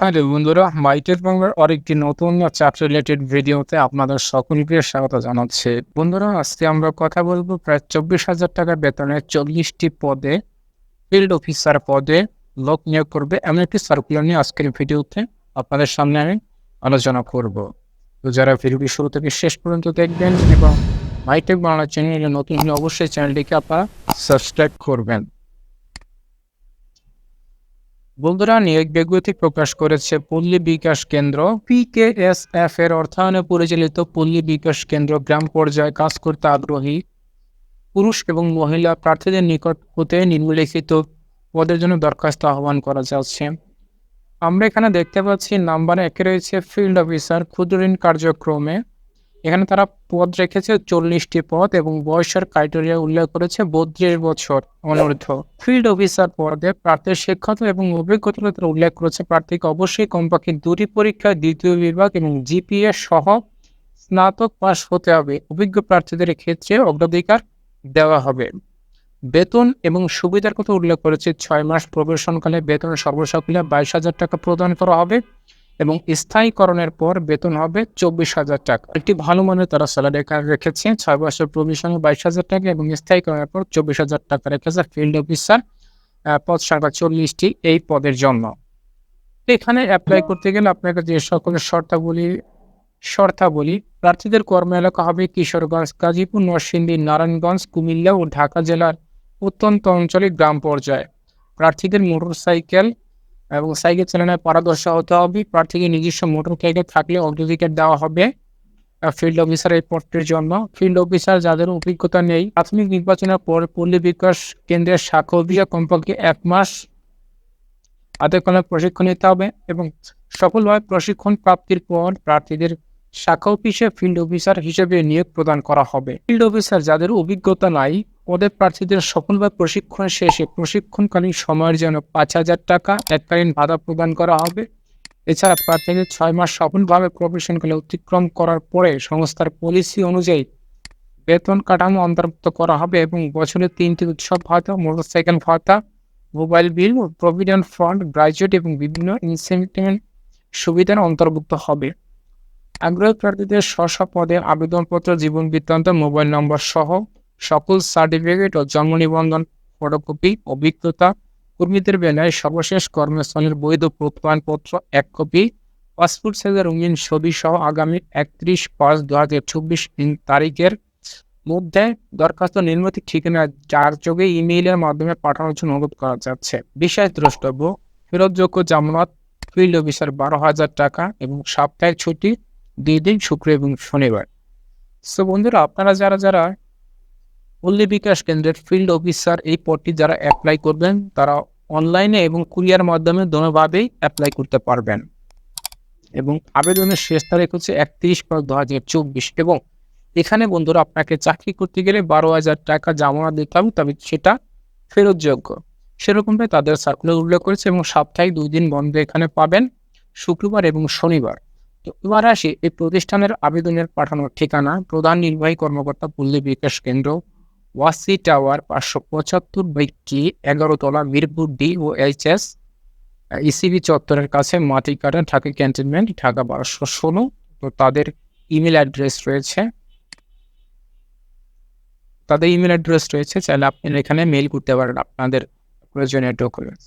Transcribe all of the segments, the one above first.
Hello বন্ধুরা, মাইটের বাংলার আরেকটি নতুন চাকরি রিলেটেড ভিডিওতে আপনাদের সকলকে স্বাগত জানাচ্ছি। বন্ধুরা, আজকে আমরা কথা বলব প্রায় চব্বিশ হাজার টাকা বেতনে চল্লিশটি পদে ফিল্ড অফিসার পদে লোক নিয়োগ করবে এমন একটি সার্কুলার নিয়ে আজকের ভিডিওতে আপনাদের সামনে আমি আলোচনা করব। তো যারা ভিডিওটি শুরু থেকে শেষ পর্যন্ত দেখবেন এবং মাইটেক বাংলা চ্যানেলে নতুন অবশ্যই চ্যানেলটিকে আপনারা সাবস্ক্রাইব করবেন। বন্ধুরা, নিয়োগ বিজ্ঞপ্তি প্রকাশ করেছে পল্লী বিকাশ কেন্দ্র। পিকেএসএফ এর অর্থায়নে পরিচালিত পল্লী বিকাশ কেন্দ্র গ্রাম পর্যায়ে কাজ করতে আগ্রহী পুরুষ এবং মহিলা প্রার্থীদের নিকট হতে নিম্নলিখিত পদের জন্য দরখাস্ত আহ্বান করা যাচ্ছে। আমরা এখানে দেখতে পাচ্ছি, নাম্বার একে রয়েছে, ফিল্ড অফিসার, ক্ষুদ্র ঋণ কার্যক্রমে। এখানে তারা পদ রেখেছে চল্লিশটি পদ এবং বয়সের ক্রাইটেরিয়া উল্লেখ করেছে বত্রিশ বছর অনূর্ধ্ব। ফিল্ড অফিসার পদে প্রার্থীর শিক্ষাগত এবং অভিজ্ঞতা তারা উল্লেখ করেছে প্রার্থীকে অবশ্যই কমপক্ষে দুটি পরীক্ষায় দ্বিতীয় বিভাগ এবং জিপিএ সহ স্নাতক পাস হতে হবে। অভিজ্ঞ প্রার্থীদের ক্ষেত্রে অগ্রাধিকার দেওয়া হবে। বেতন এবং সুবিধার কথা উল্লেখ করেছে। ছয় মাস প্রবেশনকালে বেতন সর্বসকলে বাইশ হাজার টাকা প্রদান করা হবে। এবং স্থায়ীকরণের পর বেতন হবে চব্বিশ হাজার টাকা। একটি ভালো মানের তারা স্যালারি রেখেছে, ছয় বছর প্রভিশনে বাইশ হাজার টাকা এবং স্থায়ীকরণের পর চব্বিশ হাজার টাকা রেখেছে ফিল্ড অফিসার পদ সংখ্যা চল্লিশটি এই পদের জন্য। এখানে অ্যাপ্লাই করতে গেলে আপনাকে যে সকলের শর্তাবলী শর্তাবলী, প্রার্থীদের কর্ম এলাকা হবে কিশোরগঞ্জ, গাজীপুর, নরসিংদী, নারায়ণগঞ্জ, কুমিল্লা ও ঢাকা জেলার প্রত্যন্ত অঞ্চলে গ্রাম পর্যায়ে। প্রার্থীদের মোটর সাইকেল এবং সাইকেল চালানোয় পারদর্শী হতে হবে। প্রার্থীকে নিজস্ব মোটর সাইকেল থাকলে অগ্রাধিকার দেওয়া হবে ফিল্ড অফিসার এই পদটির জন্য। ফিল্ড অফিসার যাদের অভিজ্ঞতা নেই, প্রাথমিক নির্বাচনের পর পল্লী বিকাশ কেন্দ্রের শাখা অফিসার কমপক্ষে এক মাস হাতে আধেকলা প্রশিক্ষণ নিতে হবে এবং সফলভাবে প্রশিক্ষণ প্রাপ্তির পর প্রার্থীদের শাখা অফিসে ফিল্ড অফিসার হিসেবে নিয়োগ প্রদান করা হবে। ফিল্ড অফিসার যাদের অভিজ্ঞতা নাই পদের প্রার্থীদের সফলভাবে প্রশিক্ষণ শেষে প্রশিক্ষণকালীন সময়ের জন্য পাঁচ হাজার টাকা এককালীন ভাতা প্রদান করা হবে। এছাড়া প্রার্থীদের ছয় মাস সফলভাবে প্রফেশনকালে অতিক্রম করার পরে সংস্থার পলিসি অনুযায়ী বেতন কাঠামো অন্তর্ভুক্ত করা হবে এবং বছরে তিনটি উৎসব ভাতা মোটরসাইকেল ভাতা mobile bill provident fund graduate এবং বিভিন্ন ইনসেন্টিভেন্ট সুবিধার অন্তর্ভুক্ত হবে। আগ্রহী প্রার্থীদের স্ব পদে আবেদনপত্র, জীবন বৃত্তান্ত মোবাইল নম্বর সহ সকল সার্টিফিকেট ও জন্ম নিবন্ধন ফটোকপি অভিজ্ঞতা কর্মীদের বেলায় সর্বশেষ কর্মস্থলের বৈধ প্রত্যয়নপত্র এক কপি পাসপোর্ট সাইজের রঙিন ছবি সহ আগামী একত্রিশ পাঁচ দু হাজার চব্বিশ তারিখের মধ্যে দরখাস্ত নির্মিত ঠিকানা যার যোগে ইমেইলের মাধ্যমে পাঠানোর জন্য অনুরোধ করা যাচ্ছে। বিশেষ দ্রষ্টব্য, ফেরতযোগ্য জামানত ফিল্ড অফিসার বারো হাজার টাকা এবং সাপ্তাহিক ছুটি দুই দিন, শুক্র এবং শনিবার। সো বন্ধুরা, আপনারা যারা যারা পল্লী বিকাশ কেন্দ্রের ফিল্ড অফিসার এই পদটি যারা অ্যাপ্লাই করবেন, তারা অনলাইনে এবং কুরিয়ার মাধ্যমে দোনোভাবেই অ্যাপ্লাই করতে পারবেন। এবং আবেদনের শেষ তারিখ হচ্ছে একত্রিশ পাঁচ দু হাজার চব্বিশ এবং এখানে বন্ধুরা আপনাকে চাকরি করতে গেলে বারো হাজার টাকা জমা দিতে হবে তবে সেটা ফেরতযোগ্য। সেরকমটাই তাদের সার্কুলার উল্লেখ করেছে এবং সাপ্তাহিক দুই দিন বন্ধ এখানে পাবেন, শুক্রবার এবং শনিবার। তো এবার আসি, এই প্রতিষ্ঠানের আবেদনের পাঠানোর ঠিকানা, প্রধান নির্বাহী কর্মকর্তা পল্লী বিকাশ কেন্দ্র ওয়াসি টাওয়ার পাঁচশো পঁচাত্তর বাইকটি এগারো তলা Mirpur D O H S, ECB চত্বরের কাছে মাটি মাটিকাটা ঢাকা ক্যান্টনমেন্ট, ঢাকা বারোশো ষোলো। তো তাদের ইমেল অ্যাড্রেস রয়েছে। তাদের ইমেল অ্যাড্রেস রয়েছে, চাইলে আপনি এখানে মেল করতে পারেন আপনাদের প্রয়োজনীয় ডকুমেন্টস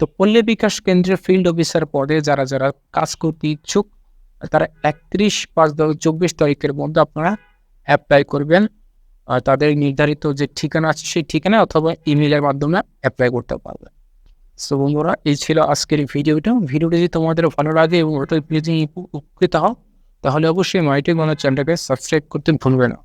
তো পল্লী বিকাশ কেন্দ্রের ফিল্ড অফিসার পদে যারা যারা কাজ করতে ইচ্ছুক, তারা একত্রিশ পাঁচ দু চব্বিশ তারিখের মধ্যে আপনারা অ্যাপ্লাই করবেন। তাদের নির্ধারিত যে ঠিকানা আছে সেই ঠিকানা অথবা ইমেলের মাধ্যমে অ্যাপ্লাই করতে পারবে। সো বন্ধুরা, এই ছিল আজকের এই ভিডিওটা ভিডিওটি যদি তোমাদের ভালো লাগে এবং ওটা যদি উপকৃত হও, তাহলে অবশ্যই মাইটি মনে চ্যানেলটাকে সাবস্ক্রাইব করতে ভুলবে না.